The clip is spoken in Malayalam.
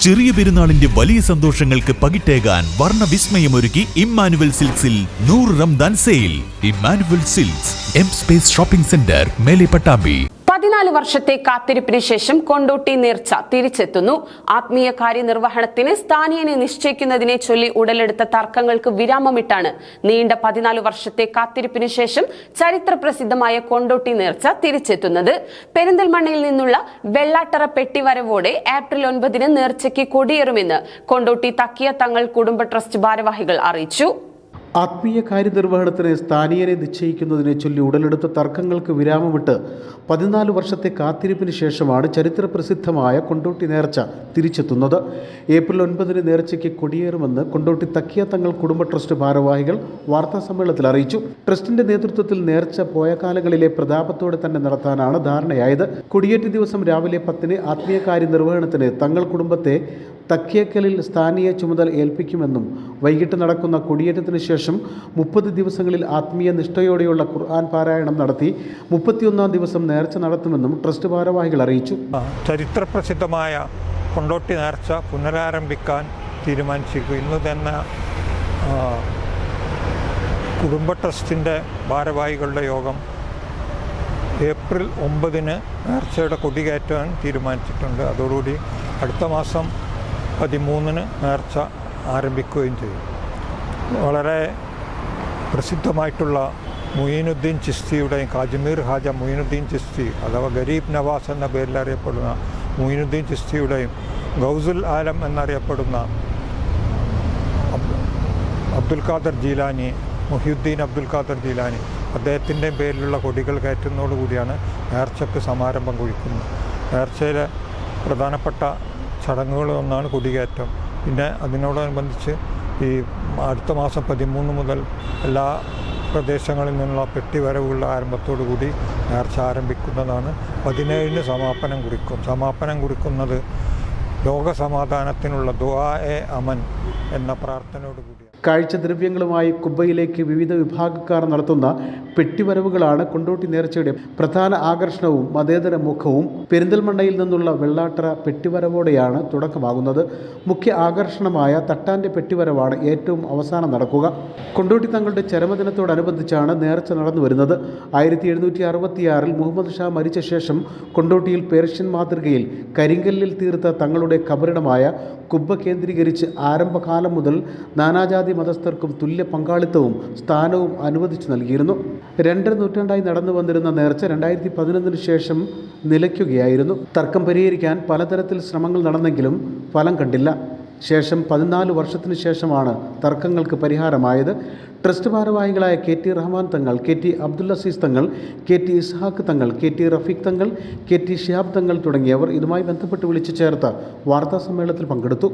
ചെറിയ പെരുന്നാളിന്റെ വലിയ സന്തോഷങ്ങൾക്ക് പകിട്ടേകാൻ വിസ്മയമൊരുക്കി ഇമ്മാനുവൽ സിൽക്സിൽ നൂറ് Ramadan sale. Immanuel Silks M Space shopping centre Mele Pattambi. പതിനാല് വർഷത്തെ കാത്തിരിപ്പിന് ശേഷം കൊണ്ടോട്ടി നേർച്ച തിരിച്ചെത്തുന്നു. ആത്മീയ കാര്യനിർവഹണത്തിന് സ്ഥാനീയനെ നിശ്ചയിക്കുന്നതിനെ ചൊല്ലി ഉടലെടുത്ത തർക്കങ്ങൾക്ക് വിരാമമിട്ടാണ് നീണ്ട പതിനാല് വർഷത്തെ കാത്തിരിപ്പിന് ശേഷം ചരിത്ര പ്രസിദ്ധമായ കൊണ്ടോട്ടി നേർച്ച തിരിച്ചെത്തുന്നത്. പെരിന്തൽമണ്ണയിൽ നിന്നുള്ള വെള്ളാട്ടറ പെട്ടിവരവോടെ ഏപ്രിൽ ഒൻപതിന് നേർച്ചയ്ക്ക് കൊടിയേറുമെന്ന് കൊണ്ടോട്ടി തക്കിയ തങ്ങൾ കുടുംബ ട്രസ്റ്റ് ഭാരവാഹികൾ അറിയിച്ചു. ആത്മീയ കാര്യനിർവഹണത്തിന് സ്ഥാനീയനെ നിശ്ചയിക്കുന്നതിനെ ചൊല്ലി ഉടലെടുത്ത തർക്കങ്ങൾക്ക് വിരാമമിട്ട് പതിനാല് വർഷത്തെ കാത്തിരിപ്പിന് ശേഷമാണ് ചരിത്ര പ്രസിദ്ധമായ കൊണ്ടോട്ടി നേർച്ച തിരിച്ചെത്തുന്നത്. ഏപ്രിൽ ഒൻപതിന് നേർച്ചയ്ക്ക് കൊടിയേറുമെന്ന് കൊണ്ടോട്ടി തക്കിയ തങ്ങൾ കുടുംബ ട്രസ്റ്റ് ഭാരവാഹികൾ വാർത്താ സമ്മേളനത്തിൽ അറിയിച്ചു. ട്രസ്റ്റിന്റെ നേതൃത്വത്തിൽ നേർച്ച പോയ കാലങ്ങളിലെ പ്രതാപത്തോടെ തന്നെ നടത്താനാണ് ധാരണയായത്. കൊടിയേറ്റ ദിവസം രാവിലെ പത്തിന് ആത്മീയ കാര്യനിർവഹണത്തിന് തങ്ങൾ കുടുംബത്തെ തക്കിയക്കലിൽ സ്ഥാനീയ ചുമതല ഏൽപ്പിക്കുമെന്നും വൈകിട്ട് നടക്കുന്ന കൊടിയേറ്റത്തിന് ശേഷം മുപ്പത് ദിവസങ്ങളിൽ ആത്മീയ നിഷ്ഠയോടെയുള്ള ഖുർആൻ പാരായണം നടത്തി മുപ്പത്തിയൊന്നാം ദിവസം നേർച്ച നടത്തുമെന്നും ട്രസ്റ്റ് ഭാരവാഹികൾ അറിയിച്ചു. ചരിത്രപ്രസിദ്ധമായ കൊണ്ടോട്ടി നേർച്ച പുനരാരംഭിക്കാൻ തീരുമാനിച്ചിരിക്കും ഇന്ന് തന്നെ കുടുംബ ട്രസ്റ്റിന്റെ ഭാരവാഹികളുടെ യോഗം ഏപ്രിൽ ഒമ്പതിന് നേർച്ചയുടെ കൊടികയറ്റാൻ തീരുമാനിച്ചിട്ടുണ്ട്. അതോടുകൂടി അടുത്ത മാസം പതിമൂന്നിന് നേർച്ച ആരംഭിക്കുകയും ചെയ്യും. വളരെ പ്രസിദ്ധമായിട്ടുള്ള മുയിനുദ്ദീൻ ചിസ്തിയുടെയും കാജ്മീർ ഹാജ മുയിനുദ്ദീൻ ചിസ്തി അഥവാ ഗരീബ് നവാസ് എന്ന പേരിൽ അറിയപ്പെടുന്ന മുയിനുദ്ദീൻ ചിസ്തിയുടെയും ഗൗസുൽ ആലം എന്നറിയപ്പെടുന്ന അബ്- അബ്ദുൽ ഖാദർ ജീലാനി മുഹിയുദ്ദീൻ അബ്ദുൽ ഖാദർ ജീലാനി അദ്ദേഹത്തിന്റെയും പേരിലുള്ള കൊടികൾ കയറ്റുന്നതോടുകൂടിയാണ് നേർച്ചയ്ക്ക് സമാരംഭം കുഴിക്കുന്നത് നേർച്ചയിലെ പ്രധാനപ്പെട്ട ചടങ്ങുകളൊന്നാണ് കൊടികയറ്റം പിന്നെ അതിനോടനുബന്ധിച്ച് ഈ അടുത്ത മാസം പതിമൂന്ന് മുതൽ എല്ലാ പ്രദേശങ്ങളിൽ നിന്നുള്ള പെട്ടിവരവുകളുടെ ആരംഭത്തോടു കൂടി നേർച്ച ആരംഭിക്കുന്നതാണ്. പതിനേഴിന് സമാപനം കുറിക്കും. സമാപനം കുറിക്കുന്നത് ലോകസമാധാനത്തിനുള്ള ദുആ അമൻ എന്ന പ്രാർത്ഥനയോട് കൂടി കാഴ്ചദ്രവ്യങ്ങളുമായി കുബയിലേക്ക് വിവിധ വിഭാഗക്കാർ നടത്തുന്ന പെട്ടിവരവുകളാണ് കൊണ്ടോട്ടി നേർച്ചയുടെ പ്രധാന ആകർഷണവും മതേതര മുഖവും പെരിന്തൽമണ്ണയിൽ നിന്നുള്ള വെള്ളാട്ടറ പെട്ടിവരവോടെയാണ് തുടക്കമാകുന്നത്. മുഖ്യ ആകർഷണമായ തട്ടാന്റെ പെട്ടിവരവാണ് ഏറ്റവും അവസാനം നടക്കുക. കൊണ്ടോട്ടി തങ്ങളുടെ ചരമദിനത്തോടനുബന്ധിച്ചാണ് നേർച്ച നടന്നു വരുന്നത്. ആയിരത്തി എഴുന്നൂറ്റി അറുപത്തിയാറിൽ മുഹമ്മദ് ഷാ മരിച്ച ശേഷം കൊണ്ടോട്ടിയിൽ പേർഷ്യൻ മാതൃകയിൽ കരിങ്കല്ലിൽ തീർത്ത തങ്ങളുടെ കബറിടമായ കുബ്ബ കേന്ദ്രീകരിച്ച് ആരംഭകാലം മുതൽ നാനാജാതി മതസ്ഥർക്കും തുല്യ പങ്കാളിത്തവും സ്ഥാനവും അനുവദിച്ചു നൽകിയിരുന്നു. രണ്ടര നൂറ്റാണ്ടായി നടന്നു വന്നിരുന്ന നേർച്ച രണ്ടായിരത്തി പതിനൊന്നിന് ശേഷം നിലയ്ക്കുകയായിരുന്നു. തർക്കം പരിഹരിക്കാൻ പലതരത്തിൽ ശ്രമങ്ങൾ നടന്നെങ്കിലും ഫലം കണ്ടില്ല. ശേഷം പതിനാല് വർഷത്തിന് ശേഷമാണ് തർക്കങ്ങൾക്ക് പരിഹാരമായത്. ട്രസ്റ്റ് ഭാരവാഹികളായ K T Rahman Thangal K T Abdul Azeez തങ്ങൾ കെ ടി ഇസ്ഹാഖ് തങ്ങൾ കെ ടി റഫീഖ് തങ്ങൾ കെ ടി ഷിഹാബ് തങ്ങൾ തുടങ്ങിയവർ ഇതുമായി ബന്ധപ്പെട്ട് വിളിച്ചു ചേർത്ത വാർത്താ സമ്മേളനത്തിൽ പങ്കെടുത്തു.